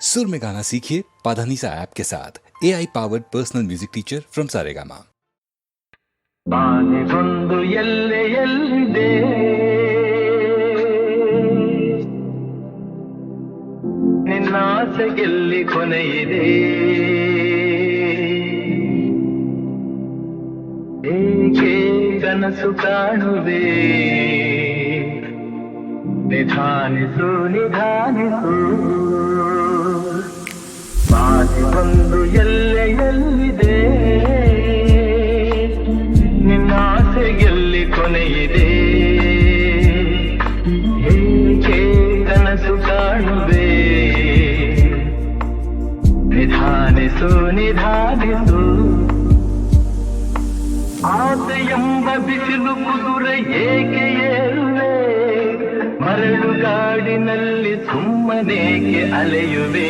सुर में गाना सीखिए पाधानीसा ऐप के साथ A I powered personal music teacher from Saregama ಬಾನಿಗೊಂದು ಎಲ್ಲೆ ಎಲ್ಲಿದೆ ನಿನ್ನಾಸೆಗೆಲ್ಲಿ ಕೊನೆಯಿದೆ ಏಕೆ ಕನಸು ಕಾಣುವೆ ನಿಧಾನಿಸು ನಿಧಾನಿಸು ಬಾನಿಗೊಂದು ಎಲ್ಲೆ ಎಲ್ಲಿದೆ ನಿನ್ನ ಆಸೆಗೆಲ್ಲಿ ಕೊನೆಯಿದೆ. ಏಕೆ ಕನಸು ಕಾಣುವೆ? ನಿಧಾನಿಸು ನಿಧಾನಿಸು ಆಸೆ ಎಂಬ ಬಿಸಿಲು ಕುದುರೆ ಏಕೆ ಏರುವೆ? ಮರಳು ಕಾಡಿನಲ್ಲಿ ಸುಮ್ಮನೇಕೆ ಅಲೆಯುವೆ?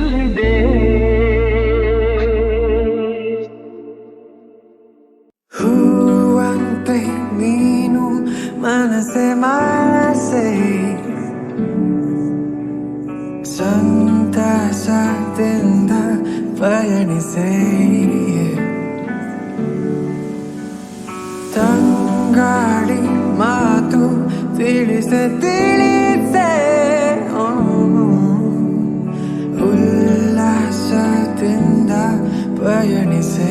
ಮನಸ್ಸೆ ಮನಸ್ಸೆ ಸಂತಸದಿಂದ ಪಯಣಿಸೆ ತಂಗಾಡಿ ಮಾತು ತಿಳಿಸೆ ತಿಳಿಸೆ ಓ, ಉಲ್ಲಾಸದಿಂದ ಪಯಣಿಸೆ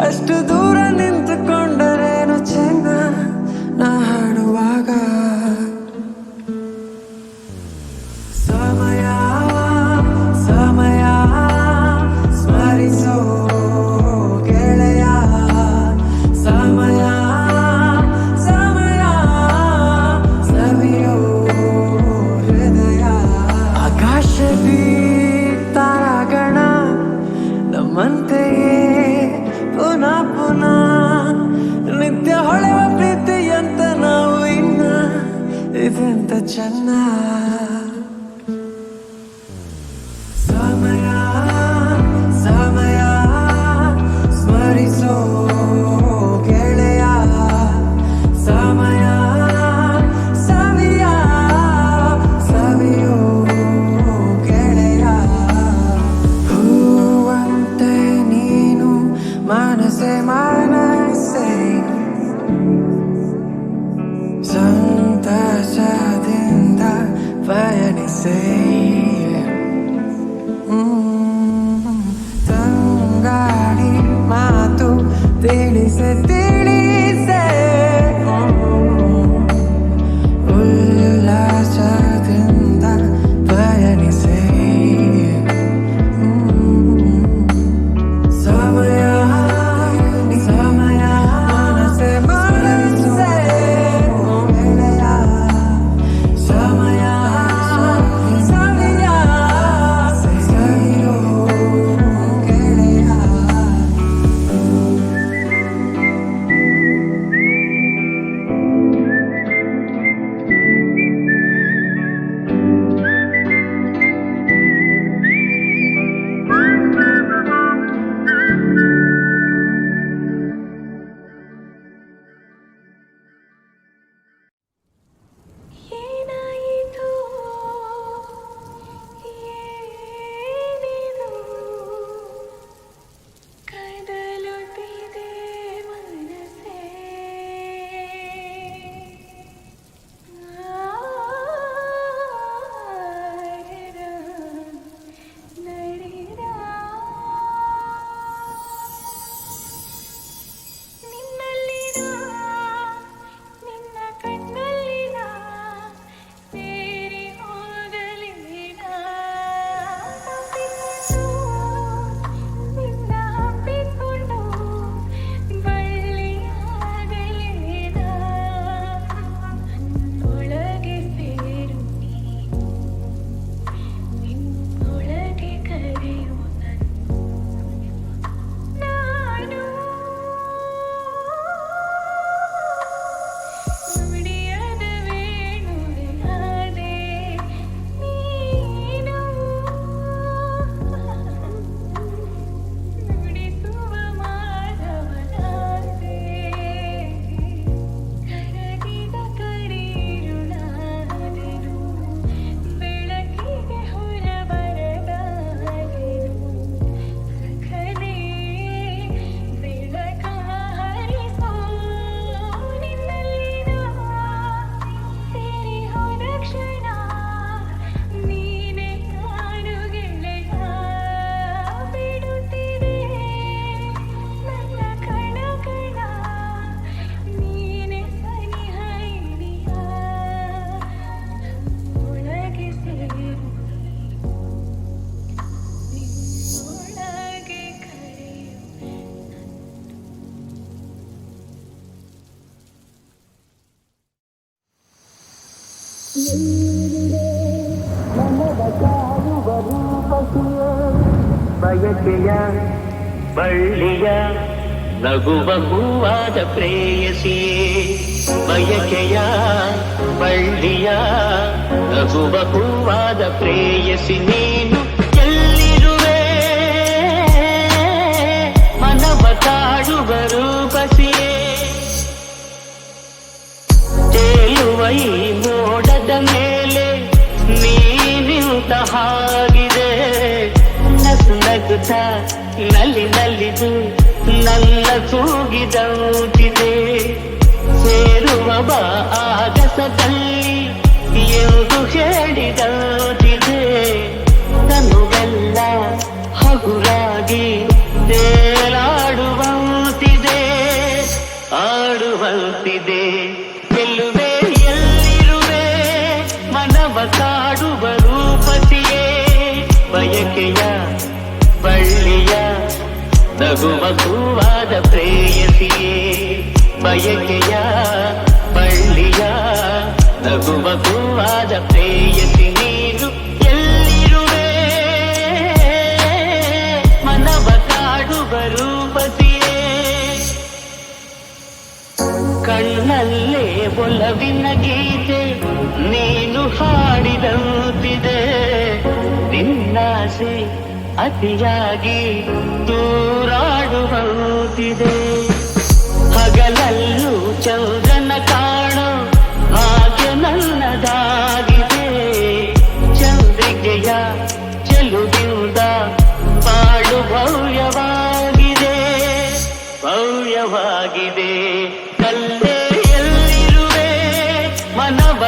ಅಷ್ಟು ದೂರ ฉั say ಬಯಕೆಯ ಬಳ್ಳಿಯ ನಗುವ ಹೂವಾದ ಪ್ರೇಯಸಿಯೇ ಬಯಕೆಯ ಬಳ್ಳಿಯ ನಗುವ ಹೂವಾದ ಪ್ರೇಯಸಿ जाऊं जिले शेरुआ बा आ ನಗುವ ಹೂವಾದ ಪ್ರೇಯಸಿಯೇ, ಬಯಕೆಯ ಬಳ್ಳಿಯ ನಗುವ ಹೂವಾದ ಪ್ರೇಯಸಿ ನೀನು ಎಲ್ಲಿರುವೆ? ಮನವ ಕಾಡುವ ರೂಪತಿಯೇ ಕಣ್ಣಲ್ಲೇ ಒಲವಿನ ಗೀತೆ ನೀನು ಅತಿಯಾಗಿ ದೂರಾಡುವಂತಿದೆ ಹಗಲಲ್ಲೂ ಚಂದ್ರನ ಕಾಣೋ ಹಾಗೆ ನನ್ನದಾಗಿದೆ. ಚಂದ್ರಿಕೆಯ ಚೆಲುಗಿಂದ ಪಾಡು ಭವ್ಯವಾಗಿದೆ. ಭವ್ಯವಾಗಿದೆ. ಕಲ್ಲೇ ಎಲ್ಲಿರುವೆ ಮನವ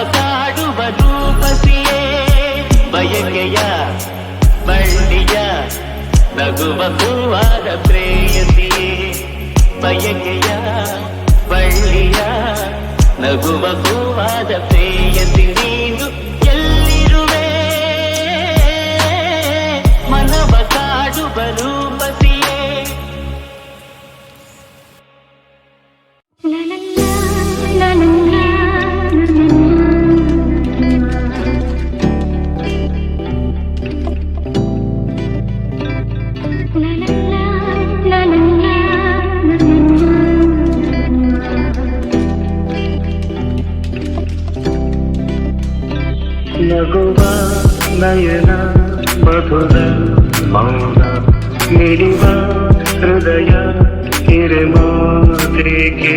ನಗುವ ಹೂವಾದ ಪ್ರೇಯಸಿಯೇ ಬಯಕೆಯ ಬಳ್ಳಿಯ ನಗುವ ಹೂವಾದ ಪ್ರೇಯಸಿ ನಗುವ ನಯನ ಮಧುರ ಮೌನ ಮಿಡಿವ ಹೃದಯ ಹಿರಮಾತೆಗೆ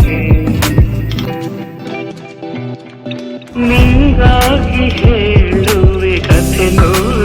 ರಾಗಿ ಹೇಳುವೆ ಕಥೆ ನೋಡು